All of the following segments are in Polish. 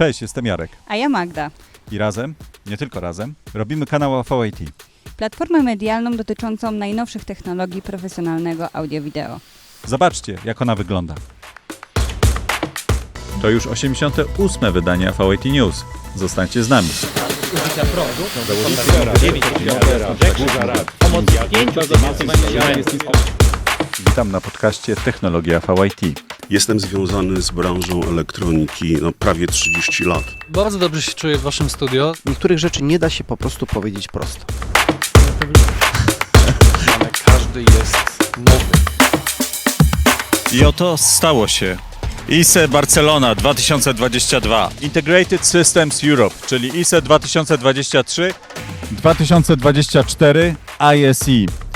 Cześć, jestem Jarek. A ja Magda. I razem, nie tylko razem, robimy kanał AVIT. Platformę medialną dotyczącą najnowszych technologii profesjonalnego audio-wideo. Zobaczcie, jak ona wygląda. To już 88. wydanie AVIT News. Zostańcie z nami. Witam na podcaście Technologia AVIT. Jestem związany z branżą elektroniki no, prawie 30 lat. Bardzo dobrze się czuję w waszym studio. Niektórych rzeczy nie da się po prostu powiedzieć prosto. Ale każdy jest nowy. I oto stało się. ISE Barcelona 2022. Integrated Systems Europe, czyli ISE 2023 2024 ISE.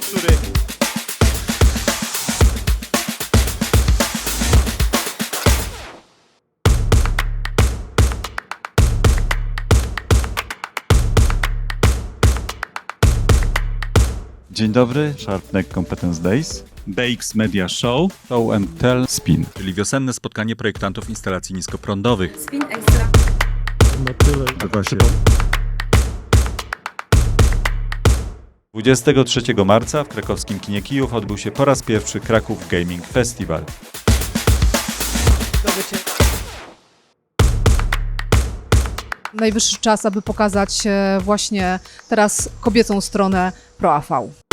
Który Dzień dobry, Sharpneck Competence Days, DX Media Show, Show and Tell Spin, czyli wiosenne spotkanie projektantów instalacji niskoprądowych. Spin Extra. Nazywa się 23 marca w krakowskim kinie Kijów odbył się po raz pierwszy Kraków Gaming Festival. Najwyższy czas, aby pokazać e, właśnie teraz kobiecą stronę ProAV.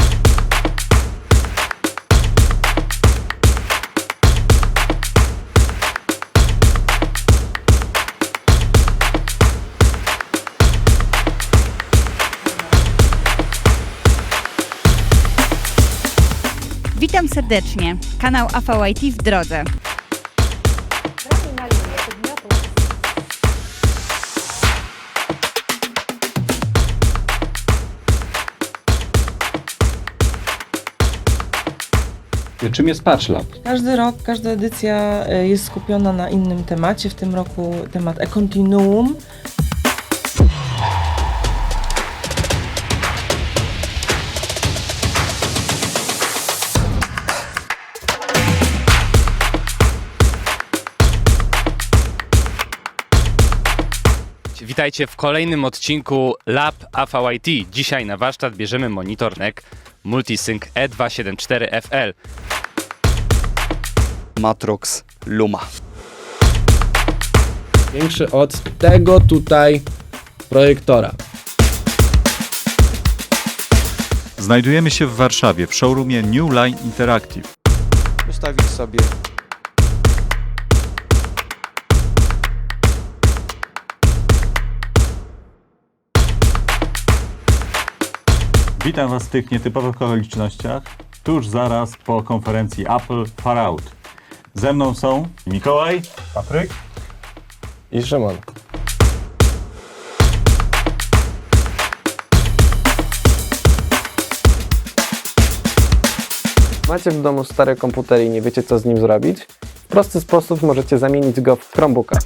Witam serdecznie. Kanał AVIT w drodze. Czym jest PatchLab? Każdy rok, każda edycja e, jest skupiona na innym temacie. W tym roku temat e-continuum. Witajcie w kolejnym odcinku Lab AVIT. Dzisiaj na warsztat bierzemy monitor NEC Multisync E E274FL. Matrox Luma. Większy od tego tutaj projektora. Znajdujemy się w Warszawie w showroomie New Line Interactive. Ustawić sobie Witam Was w tych nietypowych okolicznościach, tuż zaraz po konferencji Apple Far Out. Ze mną są Mikołaj, Patryk I Szymon. Macie w domu stary komputer i nie wiecie co z nim zrobić? W prosty sposób możecie zamienić go w Chromebooka.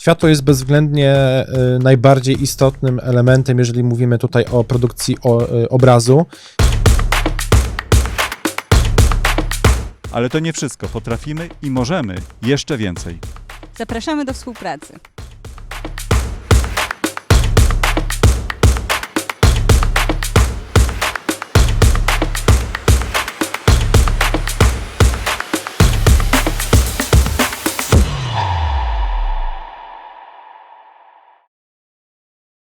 Światło jest bezwzględnie y, najbardziej istotnym elementem, jeżeli mówimy tutaj o produkcji y, obrazu. Ale to nie wszystko, potrafimy i możemy jeszcze więcej. Zapraszamy do współpracy.